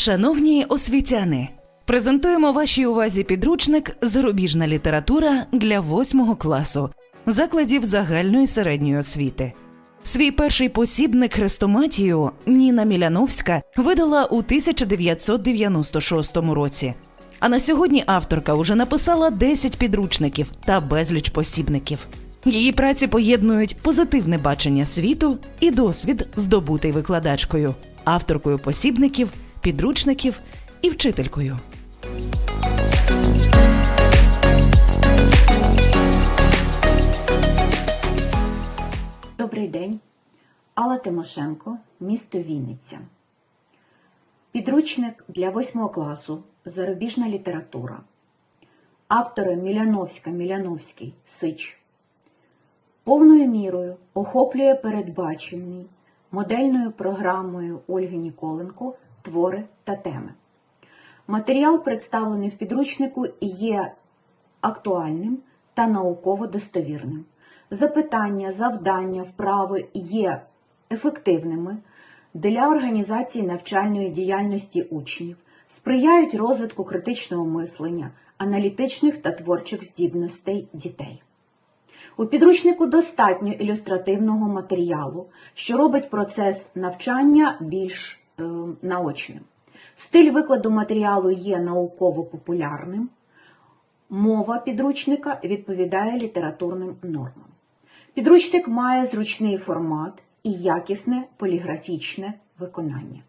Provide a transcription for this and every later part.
Шановні освітяни, презентуємо вашій увазі підручник Зарубіжна література для 8 класу закладів загальної середньої освіти. Свій перший посібник хрестоматію Ніна Міляновська видала у 1996 році. А на сьогодні авторка уже написала 10 підручників та безліч посібників. Її праці поєднують позитивне бачення світу і досвід, здобутий викладачкою, авторкою посібників, підручників і вчителькою. Добрий день. Алла Тимошенко, місто Вінниця. Підручник для 8 класу Зарубіжна література. Автори Міляновська Міляновський Сич. Повною мірою охоплює передбачений модельною програмою Ольги Ніколенко твори та теми. Матеріал, представлений в підручнику, є актуальним та науково достовірним. Запитання, завдання, вправи є ефективними для організації навчальної діяльності учнів, сприяють розвитку критичного мислення, аналітичних та творчих здібностей дітей. У підручнику достатньо ілюстративного матеріалу, що робить процес навчання більш наочним. Стиль викладу матеріалу є науково-популярним, мова підручника відповідає літературним нормам. Підручник має зручний формат і якісне поліграфічне виконання.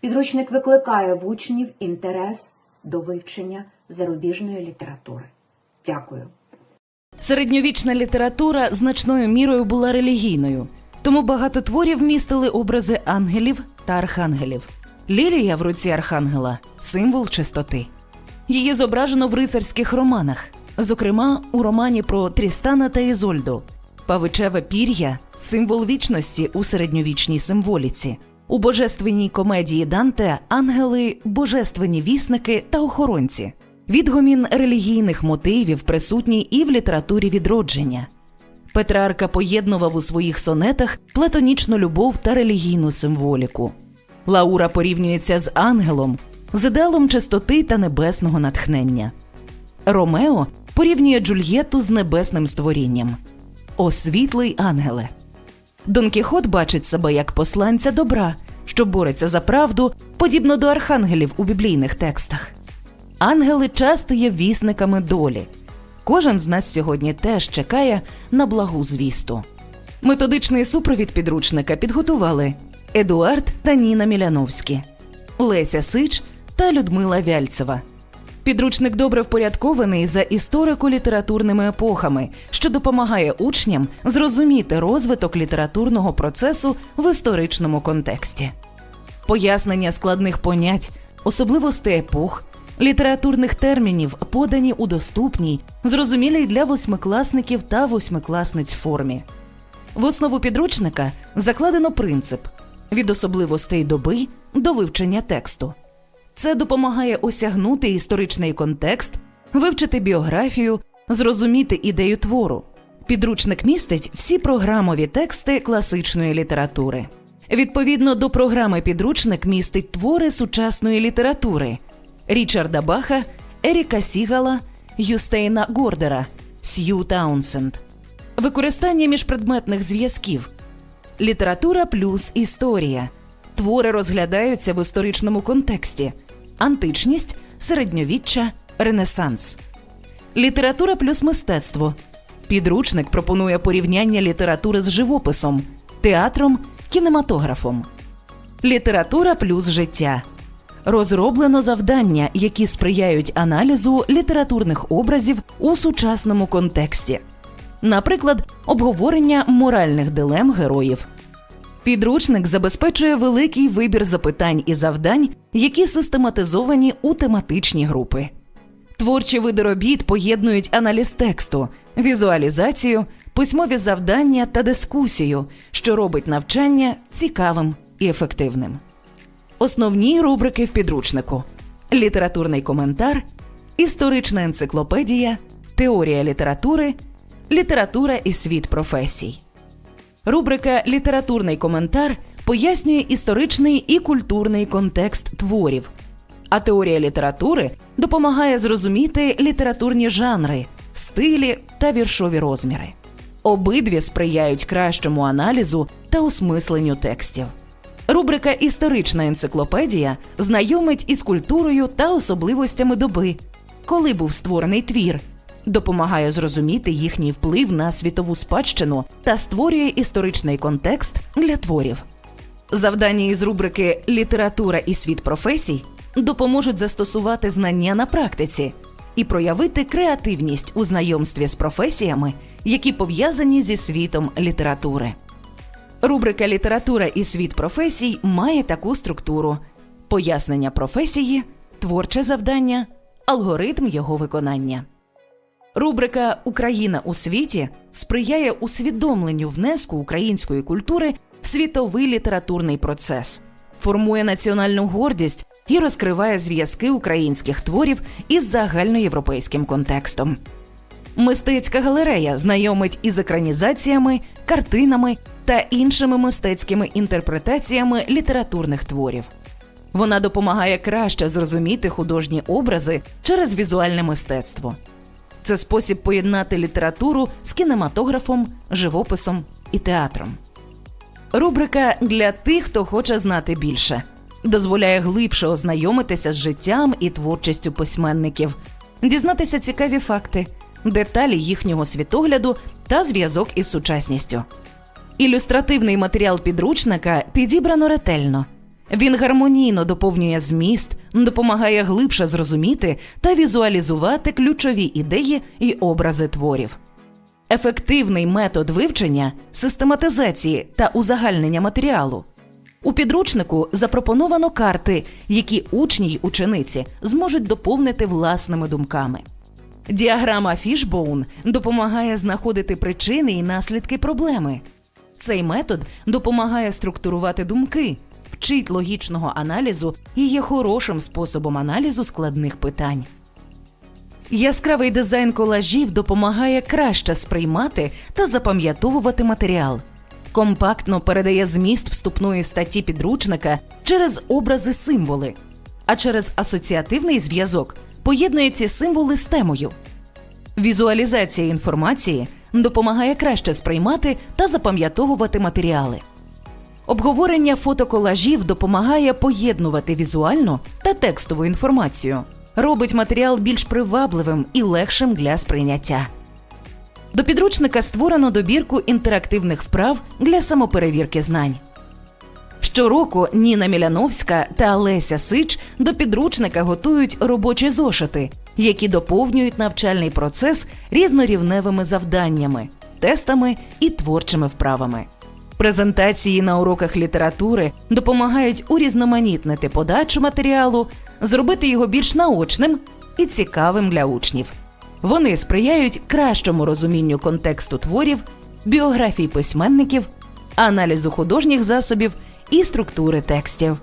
Підручник викликає в учнів інтерес до вивчення зарубіжної літератури. Дякую. Середньовічна література значною мірою була релігійною, тому багато творів містили образи ангелів та архангелів. Лілія в руці архангела символ чистоти. Її зображено в рицарських романах, зокрема у романі про Трістана та Ізольду. Павичеве пір'я символ вічності у середньовічній символіці. У божественній комедії Данте ангели божественні вісники та охоронці. Відгомін релігійних мотивів присутній і в літературі відродження. Петрарка поєднував у своїх сонетах платонічну любов та релігійну символіку. Лаура порівнюється з ангелом, з ідеалом чистоти та небесного натхнення. Ромео порівнює Джульєтту з небесним створінням. О світлий ангеле. Дон Кіхот бачить себе як посланця добра, що бореться за правду, подібно до архангелів у біблійних текстах. Ангели часто є вісниками долі. Кожен з нас сьогодні теж чекає на благу звісту. Методичний супровід підручника підготували Едуард та Ніна Міляновські, Леся Сич та Людмила Вяльцева. Підручник добре впорядкований за історико-літературними епохами, що допомагає учням зрозуміти розвиток літературного процесу в історичному контексті. Пояснення складних понять, особливостей епох, літературних термінів подані у доступній, зрозумілій для восьмикласників та восьмикласниць формі. В основу підручника закладено принцип від особливостей доби до вивчення тексту. Це допомагає осягнути історичний контекст, вивчити біографію, зрозуміти ідею твору. Підручник містить всі програмові тексти класичної літератури. Відповідно до програми підручник містить твори сучасної літератури Річарда Баха, Еріка Сігала, Юстейна Гордера, Сью Таунсенд. Використання міжпредметних зв'язків. Література плюс історія. Твори розглядаються в історичному контексті: античність, середньовіччя, ренесанс. Література плюс мистецтво. Підручник пропонує порівняння літератури з живописом, театром, кінематографом. Література плюс життя. Розроблено завдання, які сприяють аналізу літературних образів у сучасному контексті. Наприклад, обговорення моральних дилем героїв. Підручник забезпечує великий вибір запитань і завдань, які систематизовані у тематичні групи. Творчі види робіт поєднують аналіз тексту, візуалізацію, письмові завдання та дискусію, що робить навчання цікавим і ефективним. Основні рубрики в підручнику: літературний коментар, історична енциклопедія, теорія літератури, література і світ професій. Рубрика Літературний коментар пояснює історичний і культурний контекст творів. А теорія літератури допомагає зрозуміти літературні жанри, стилі та віршові розміри. Обидві сприяють кращому аналізу та осмисленню текстів. Рубрика Історична енциклопедія знайомить із культурою та особливостями доби, коли був створений твір, допомагає зрозуміти їхній вплив на світову спадщину та створює історичний контекст для творів. Завдання із рубрики Література і світ професій допоможуть застосувати знання на практиці і проявити креативність у знайомстві з професіями, які пов'язані зі світом літератури. Рубрика Література і світ професій має таку структуру: пояснення професії, творче завдання, алгоритм його виконання. Рубрика Україна у світі сприяє усвідомленню внеску української культури в світовий літературний процес, формує національну гордість і розкриває зв'язки українських творів із загальноєвропейським контекстом. Мистецька галерея знайомить із екранізаціями, картинами та іншими мистецькими інтерпретаціями літературних творів. Вона допомагає краще зрозуміти художні образи через візуальне мистецтво. Це спосіб поєднати літературу з кінематографом, живописом і театром. Рубрика для тих, хто хоче знати більше, дозволяє глибше ознайомитися з життям і творчістю письменників, дізнатися цікаві факти, деталі їхнього світогляду та зв'язок із сучасністю. Ілюстративний матеріал підручника підібрано ретельно. Він гармонійно доповнює зміст, допомагає глибше зрозуміти та візуалізувати ключові ідеї і образи творів. Ефективний метод вивчення, систематизації та узагальнення матеріалу. У підручнику запропоновано карти, які учні й учениці зможуть доповнити власними думками. Діаграма Fishbone допомагає знаходити причини і наслідки проблеми. Цей метод допомагає структурувати думки, вчить логічного аналізу і є хорошим способом аналізу складних питань. Яскравий дизайн колажів допомагає краще сприймати та запам'ятовувати матеріал. Компактно передає зміст вступної статті підручника через образи символи, а через асоціативний зв'язок поєднує ці символи з темою. Візуалізація інформації допомагає краще сприймати та запам'ятовувати матеріали. Обговорення фотоколажів допомагає поєднувати візуальну та текстову інформацію, робить матеріал більш привабливим і легшим для сприйняття. До підручника створено добірку інтерактивних вправ для самоперевірки знань. Щороку Ніна Міляновська та Леся Сич до підручника готують робочі зошити, які доповнюють навчальний процес різнорівневими завданнями, тестами і творчими вправами. Презентації на уроках літератури допомагають урізноманітнити подачу матеріалу, зробити його більш наочним і цікавим для учнів. Вони сприяють кращому розумінню контексту творів, біографій письменників, аналізу художніх засобів і структури текстів.